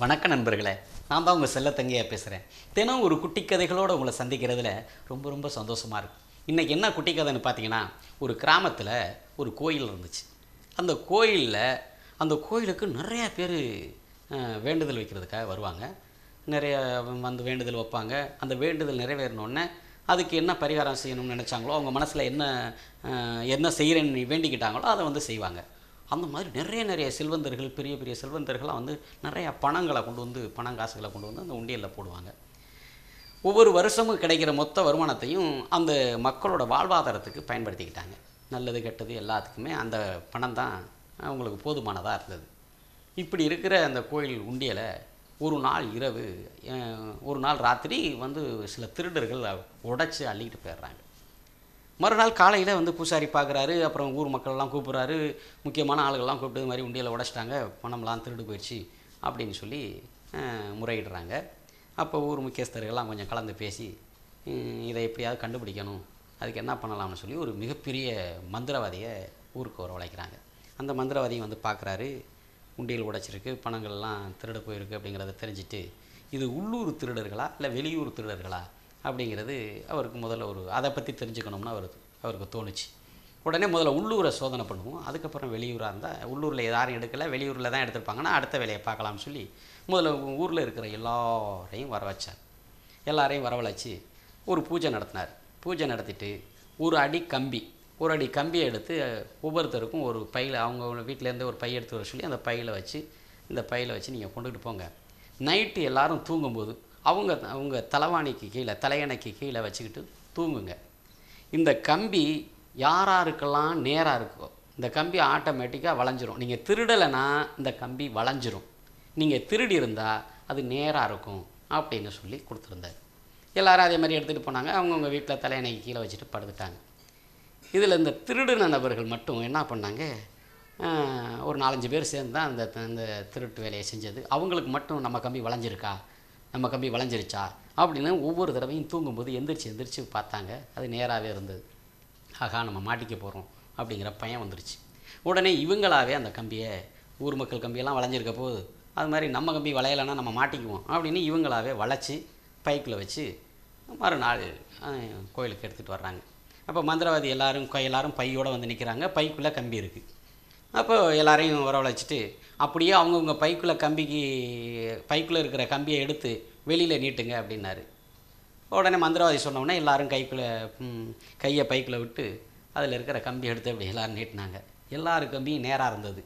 வணக்கம் நண்பர்களே நான் தான் உங்கள் செல்லத்தங்கையாக பேசுகிறேன் தினம் ஒரு குட்டி கதைகளோடு உங்களை சந்திக்கிறதுல ரொம்ப ரொம்ப சந்தோஷமாக இருக்கும் இன்றைக்கி என்ன குட்டி கதைன்னு பார்த்தீங்கன்னா ஒரு கிராமத்தில் ஒரு கோயில் இருந்துச்சு. அந்த கோயிலில் அந்த கோயிலுக்கு நிறையா பேர் வேண்டுதல் வைக்கிறதுக்காக வருவாங்க. நிறைய வந்து வேண்டுதல் வைப்பாங்க. அந்த வேண்டுதல் நிறைவேறினோடனே அதுக்கு என்ன பரிகாரம் செய்யணும்னு நினச்சாங்களோ அவங்க மனசில் என்ன என்ன செய்கிறேன்னு வேண்டிக்கிட்டாங்களோ அதை வந்து செய்வாங்க. அந்த மாதிரி நிறைய நிறைய செல்வந்தர்கள் பெரிய பெரிய செல்வந்தர்கள்லாம் வந்து நிறைய பணங்களை கொண்டு வந்து பணம் காசுகளை கொண்டு வந்து அந்த உண்டியலில் போடுவாங்க. ஒவ்வொரு வருஷமும் கிடைக்கிற மொத்த வருமானத்தையும் அந்த மக்களோட வாழ்வாதாரத்துக்கு பயன்படுத்திக்கிட்டாங்க. நல்லது கெட்டது எல்லாத்துக்குமே அந்த பணம் தான் அவங்களுக்கு போதுமானதாக இருந்தது. இப்படி இருக்கிற அந்த கோயில் உண்டியலை ஒரு நாள் இரவு ஒரு நாள் ராத்திரி வந்து சில திருடர்கள் உடைச்சி அள்ளிக்கிட்டு போயிடுறாங்க. மறுநாள் காலையில் வந்து பூசாரி பார்க்குறாரு அப்புறம் ஊர் மக்கள்லாம் கூப்பிட்றாரு முக்கியமான ஆளுகள்லாம் கூப்பிட்டு இது மாதிரி உண்டியில் உடைச்சிட்டாங்க பணம்லாம் திருடு போயிடுச்சு அப்படின்னு சொல்லி முறையிடுறாங்க. அப்போ ஊர் முக்கியஸ்தர்கள்லாம் கொஞ்சம் கலந்து பேசி இதை எப்படியாவது கண்டுபிடிக்கணும் அதுக்கு என்ன பண்ணலாம்னு சொல்லி ஒரு மிகப்பெரிய மந்திரவாதியை ஊருக்கு வரவழைக்கிறாங்க அந்த மந்திரவாதியும் வந்து பார்க்குறாரு உண்டியல் உடைச்சிருக்கு பணங்கள்லாம் திருட போயிருக்கு அப்படிங்கிறத தெரிஞ்சுட்டு இது உள்ளூர் திருடர்களா இல்லை வெளியூர் திருடர்களா? அப்படிங்கிறது அவருக்கு முதல்ல ஒரு அதை பற்றி தெரிஞ்சுக்கணும்னு அவருக்கு அவருக்கு தோணுச்சு. உடனே முதல்ல உள்ளூரை சோதனை பண்ணுவோம். அதுக்கப்புறம் வெளியூராக இருந்தால் உள்ளூரில் யாரும் எடுக்கலை வெளியூரில் தான் எடுத்திருப்பாங்கன்னா அடுத்த வேலையை பார்க்கலாம்னு சொல்லி முதல்ல ஊரில் இருக்கிற எல்லாரையும் வர வச்சார். எல்லாரையும் வரவழைச்சி ஒரு பூஜை நடத்தினார். பூஜை நடத்திட்டு ஒரு அடி கம்பி ஒரு அடி கம்பியை எடுத்து ஒவ்வொருத்தருக்கும் ஒரு பையில் அவங்க வீட்டிலேருந்து ஒரு பை எடுத்து வர சொல்லி அந்த பையில் வச்சு இந்த பையில் வச்சு நீங்கள் கொண்டுக்கிட்டு போங்க. நைட்டு எல்லாரும் தூங்கும்போது அவங்க அவங்க தலைவாணிக்கு கீழே தலையணைக்கு கீழே வச்சுக்கிட்டு தூங்குங்க. இந்த கம்பி யாராருக்கெல்லாம் நேராக இருக்கோ இந்த கம்பி ஆட்டோமேட்டிக்காக வளைஞ்சிரும். நீங்கள் திருடலைன்னா இந்த கம்பி வளைஞ்சிரும். நீங்கள் திருடி இருந்தால் அது நேராக இருக்கும் அப்படின்னு சொல்லி கொடுத்துருந்தாரு. எல்லோரும் அதே மாதிரி எடுத்துகிட்டு போனாங்க. அவங்கவுங்க வீட்டில் தலையணைக்கு கீழே வச்சுட்டு படுத்துட்டாங்க. இதில் இந்த திருடின நபர்கள் மட்டும் என்ன பண்ணாங்க? ஒரு நாலஞ்சு பேர் சேர்ந்து தான் அந்த அந்த திருட்டு வேலையை செஞ்சது. அவங்களுக்கு மட்டும் நம்ம கம்பி வளைஞ்சிருக்கா? நம்ம கம்பி வளைஞ்சிருச்சா? அப்படின்னு ஒவ்வொரு தடவையும் தூங்கும்போது எந்திரிச்சு எந்திரிச்சு பார்த்தாங்க. அது நேராகவே இருந்தது. ஆகா நம்ம மாட்டிக்க போகிறோம் அப்படிங்கிற பயம் வந்துருச்சு. உடனே இவங்களாவே அந்த கம்பியை ஊர் மக்கள் கம்பியெல்லாம் வளைஞ்சிருக்க போது அது மாதிரி நம்ம கம்பி வளையலைன்னா நம்ம மாட்டிக்குவோம் அப்படின்னு இவங்களாவே வளைச்சி பைக்கில் வச்சு மறுநாள் கோயிலுக்கு எடுத்துகிட்டு வர்றாங்க. அப்போ மந்திரவாதி எல்லாரும் எல்லோரும் எல்லாரும் பையோடு வந்து நிற்கிறாங்க பைக்குள்ளே கம்பி இருக்குது அப்போ எல்லாரையும் வரவழைச்சிட்டு அப்படியே அவங்கவுங்க பைக்குள்ளே கம்பிக்கு பைக்குள்ளே இருக்கிற கம்பியை எடுத்து வெளியில் நீட்டுங்க அப்படின்னாரு. உடனே மந்திரவாதி சொன்ன எல்லோரும் எல்லாரும் கைக்குள்ளே கையை பைக்குள்ளே விட்டு அதில் இருக்கிற கம்பி எடுத்து அப்படி எல்லோரும் நீட்டினாங்க. எல்லார் கம்பியும் நேராக இருந்தது.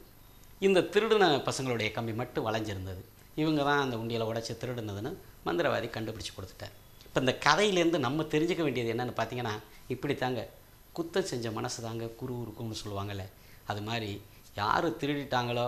இந்த திருடின பசங்களுடைய கம்பி மட்டும் வளைஞ்சிருந்தது. இவங்க தான் அந்த உண்டியலை உடைச்சி திருடுனதுன்னு மந்திரவாதி கண்டுபிடிச்சி கொடுத்துட்டார். இப்போ இந்த கதையிலேருந்து நம்ம தெரிஞ்சுக்க வேண்டியது என்னன்னு பார்த்தீங்கன்னா இப்படி தாங்க குத்தம் செஞ்ச மனசு தாங்க குரு இருக்கும்னு சொல்லுவாங்கள்ல அது மாதிரி யார் திருடிட்டாங்களோ